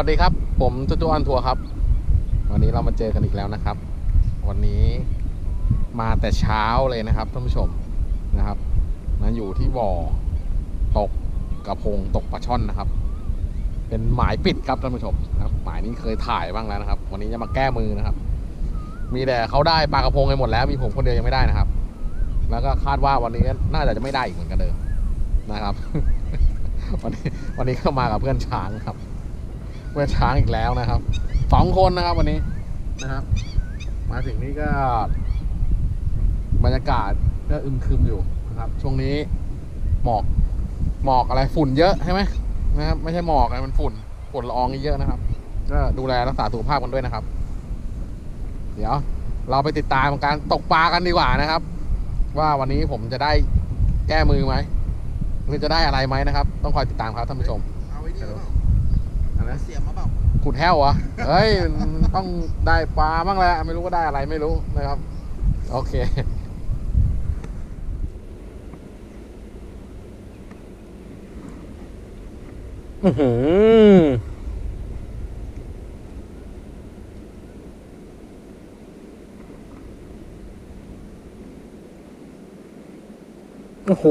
สวัสดีครับ ผมจุจุอันทัวร์ครับ วันนี้เรามาเจอกันอีกแล้วนะครับ วันนี้มาแต่เช้าเลยนะครับท่านผู้ชมนะครับนะอยู่ที่บ่อตกกระพงตกปลาช่อนนะครับ เป็นหมายปิดครับท่านผู้ชมนะครับหมายนี้เคยถ่ายบ้างแล้วนะครับ วันนี้จะมาแก้มือนะครับ มีแต่เขาได้ปลากระพงไปหมดแล้ว มีผมคนเดียวยังไม่ได้นะครับ แล้วก็คาดว่าวันนี้น่าจะจะไม่ได้อีกเหมือนกันเดิมนะครับ วันนี้วันนี้ก็มากับเพื่อนช้างครับ เพื่อช้างอีกแล้วนะครับสองคนนะครับวันนี้นะครับ มาถึงนี่ก็ บรรยากาศก็อึมครึมอยู่นะครับ ช่วงนี้หมอกหมอกอะไรฝุ่นเยอะใช่ไหมนะครับ ไม่ใช่หมอกนะมันฝุ่นฝุ่นละอองนี่เยอะนะครับ ก็ดูแลรักษาสุขภาพกันด้วยนะครับ เดี๋ยว เราไปติดตามการตกปลากันดีกว่านะครับ ว่าวันนี้ผมจะได้แก้มือไหมหรือจะได้อะไรไหมนะครับ ต้องคอยติดตามครับท่านผู้ชมเอาไว้นี่หรือเปล่า นนั้นเสียมมาเปล่าขุดแห้วเหรอเฮ้ยมันต้องได้ปลาบ้างแหละไม่รู้ว่าได้อะไรไม่รู้นะครับ โอเคอือหือโอ้โห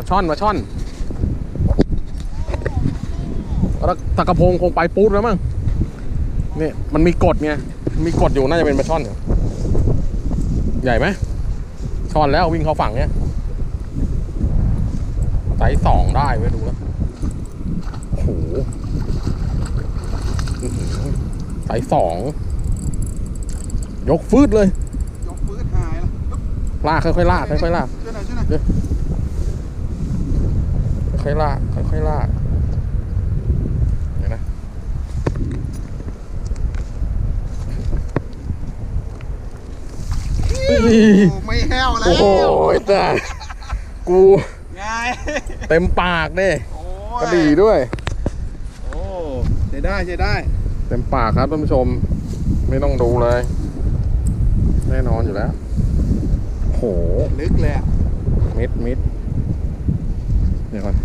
าช่อนปลาช่อนแล้วตะกระพงคงไปปูดแล้วมั้งเนี่ยมันมีกฎไงมีกฎอยู่น่าจะเป็นปลาช่อนอยู่ใหญ่ไหมช่อนแล้ววิ่งเข้าฝั่งเนี้ยไซส์สองได้ไว้ยดูแล้วโอ้โหอื้อหือไซส์สองยกฟืดเลย ยกปืนหายแล้วปึ๊บลากค่อยๆลากค่อยๆลากช่วยหน่อยช่วยหน่อย ค่อยๆลาก ค่อยๆลากเดี๋ยวนะโอ้ไม่แห้วแล้วโอ้โหแต่กู ไงเต็มปากเด้โอ้กระดี่ด้วย โอ้ใช้ได้ใช้ได้ เต็มปากครับท่านผู้ชม ไม่ต้องดูเลย แน่นอนอยู่แล้วโอ้โห ลึกเลยอะ มิดมิดเดี๋ยวก่อน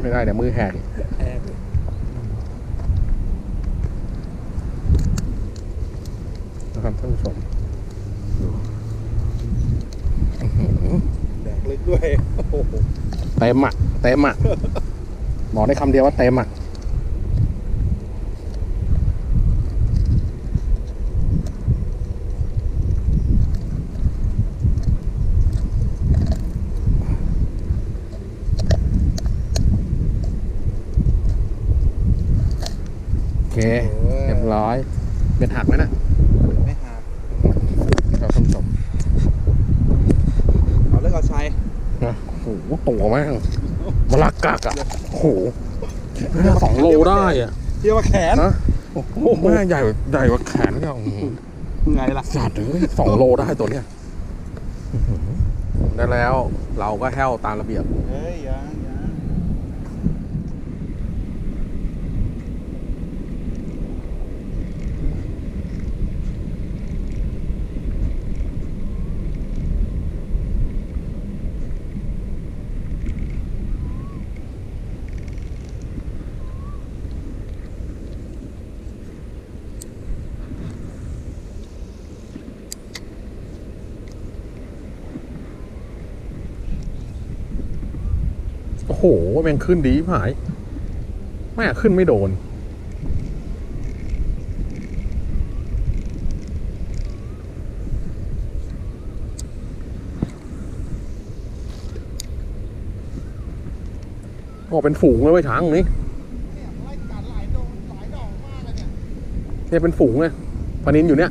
ไม่ได้เดี๋ยวมือแหกอีกแอบเลยนะครับท่านผู้ชมแดกลึกด้วย โอ้โหเต็มอะเต็มอะบอกได้คำเดียวว่าเต็มอะ เคเรียบร้อย เป็นหักไหมนะไม่หักครับท่านผู้ชมเอาเลิกเอาชัยนะโอ้โหตัวแม่งมลักกักอะโอ้โหสองโลได้อะเที่ยวมาแขนนะโอ้โหแม่งใหญ่กว่าใหญ่กว่าแขนก็อื้อหือไงล่ะสัตว์เลยสองโลได้ตัวเนี้ยอื้อหือได้แล้วเราก็แห้วตามระเบียบเฮ้ยยัง โอ้โหแม่งขึ้นดีหาย แม่ขึ้นไม่โดน ออกเป็นฝูงเลยไว้ช้างนี่เนี่ยเป็นฝูงไงปลานินอยู่เนี่ย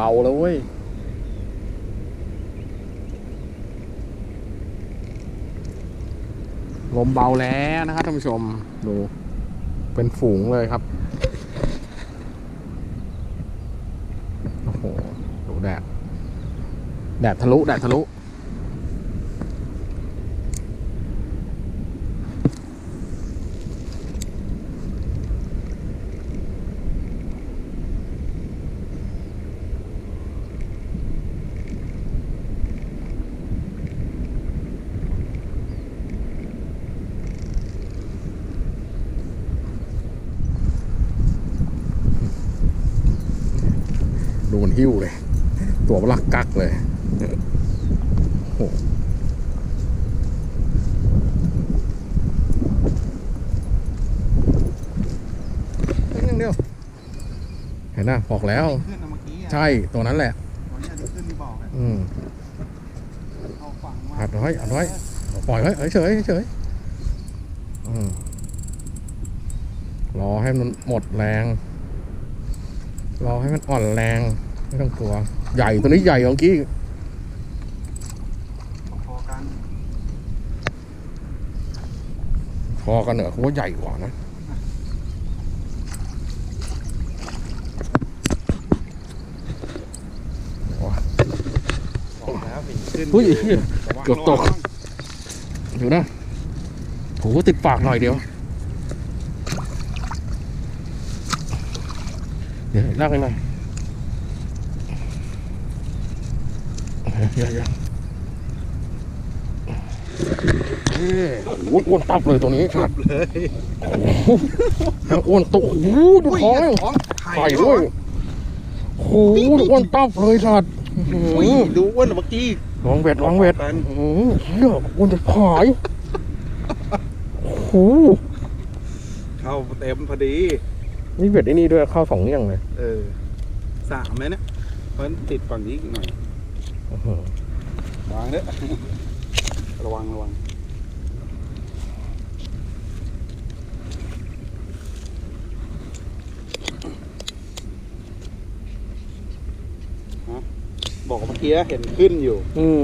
เบาแล้วเว้ยลมเบาแล้วนะครับท่านผู้ชมดูเป็นฝูงเลยครับ โอ้โหดูแดด แดดทะลุ แดดทะลุ หิ้วเลย ตัวมันลักกักเลยโอ้โหเอ้ยนิดเดียวเห็นนะบอกแล้ว ขึ้นนะเมื่อกี้อะใช่ตัวนั้นแหละตอนนี้ที่ขึ้นที่บอกอะอืม เอาฝังมาอัดไว้อัดไว้ปล่อยไว้เฉยๆเฉยๆอืมรอให้มันหมดแรง รอให้มันอ่อนแรง ไม่ต้องกลัว ใหญ่ตัวนี้ใหญ่กว่าเมื่อกี้พอกันพอกันเหรอเขาว่าใหญ่กว่านะบอกแล้วสิขึ้นอุ้ยเหี้ยระวังเกือบตกระวังเดี๋ยวนะโหติดปากหน่อยเดียวเดี๋ยวลากไปหน่อย เดี๋ยวเดี๋ยวเอ้ยโอ้โหอ้วนตับเลยตัวนี้ชัดเลยโอ้โหแล้วอ้วนตัวโอ้โหดูท้องท้องไข่ด้วยโอ้โหดูอ้วนตับเลยชัดอื้ออุ้ยหือดูอ้วนกว่าเมื่อกี้วางเวทวางเวทกันอืมเฮียอ้วนจะหายโอ้โหเข้าเต็มพอดีนี่เวทไอ้นี่ด้วยเข้าสองเงี้ยงเลย เออสามเลยนะเพราะฉะนั้นติดฝั่งนี้อีกหน่อยอื้อหือ วางเด้อระวังระวังฮะบอกเมื่อกี้เห็นขึ้นอยู่ อืม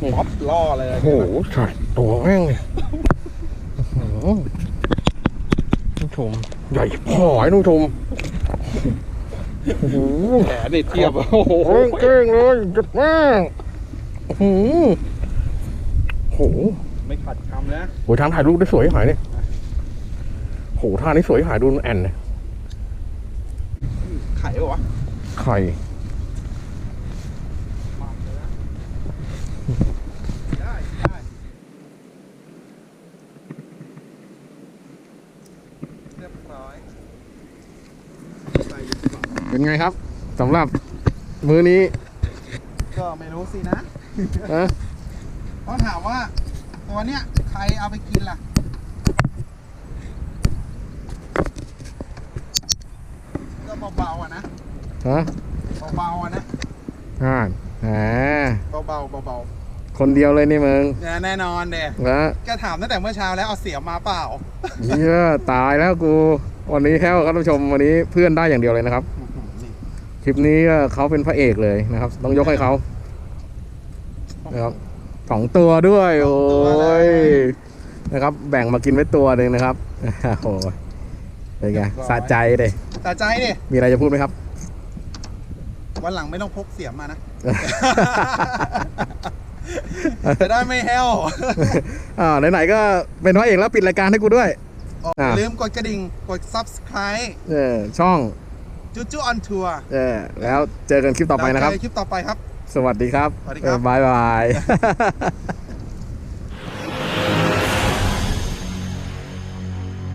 ป๊อปล่อเลย โอ้โหใส่ตัวแม่งเลยอื้อหือท่านผู้ชม ใหญ่หายท่านผู้ชมโอ้โห แขนนี่เทียบ โอ้โหโอ้ยเก่งเลยจัดแม่งอื้อหือโอ้โห ไม่ขัดคำนะโหทางถ่ายรูปได้สวยหายเนี่ยโหท่านี้สวยหายดูมันแอนเนี่ยไข่เหรอวะไข่มาเลยนะได้ได้เรียบร้อยใส่ดีกว่า เป็นไงครับสำหรับมื้อนี้ก็ไม่รู้สินะนะต้องถามว่า ตัวเนี้ยใครเอาไปกินล่ะ ก็เบาๆอะนะฮะเบาๆอะนะอ่าแหมเบาๆเบาคนเดียวเลยนี่มึงๆเนี่ยแน่นอนเด้นะก็ถามตั้งแต่เมื่อเช้าแล้วเอาเสียมมาเปล่า เหี้ยตายแล้วกู วันนี้แค่ครับท่านผู้ชมวันนี้เพื่อนได้อย่างเดียวเลยนะครับนี่ คลิปนี้ก็เขาเป็นพระเอกเลยนะครับ ต้องยกให้เขานะครับสองตัวด้วย โอ้ยนะครับ แบ่งมากินไว้ตัวหนึ่งนะครับโอ้ยเป็นไงสะใจเลยตาใจดิมีอะไรจะพูดไหมครับ วันหลังไม่ต้องพกเสียมมานะจะได้ไม่แฮวอ่าไหนๆก็เป็นพระเอกแล้วปิดรายการให้กูด้วยอ่าลืมกดกระดิ่งกด subscribe เออช่อง จุจุออนทัวร์เออแล้วเจอกันคลิปต่อไปนะครับ คลิปต่อไปครับ สวัสดีครับ สวัสดีครับเออบายบาย